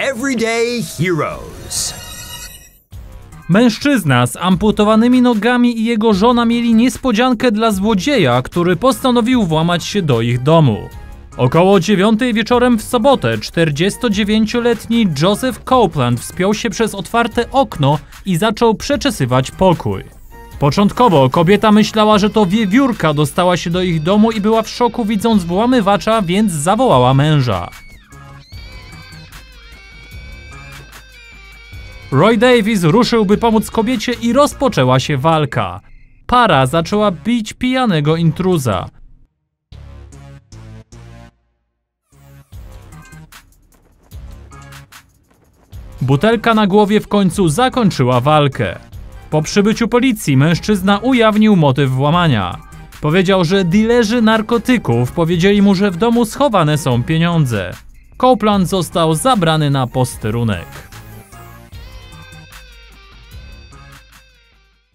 Everyday Heroes. Mężczyzna z amputowanymi nogami i jego żona mieli niespodziankę dla złodzieja, który postanowił włamać się do ich domu. Około dziewiątej wieczorem w sobotę 49-letni Joseph Copeland wspiął się przez otwarte okno i zaczął przeczesywać pokój. Początkowo kobieta myślała, że to wiewiórka dostała się do ich domu i była w szoku widząc włamywacza, więc zawołała męża. Roy Davis ruszył, by pomóc kobiecie i rozpoczęła się walka. Para zaczęła bić pijanego intruza. Butelka na głowie w końcu zakończyła walkę. Po przybyciu policji mężczyzna ujawnił motyw włamania. Powiedział, że dilerzy narkotyków powiedzieli mu, że w domu schowane są pieniądze. Copeland został zabrany na posterunek.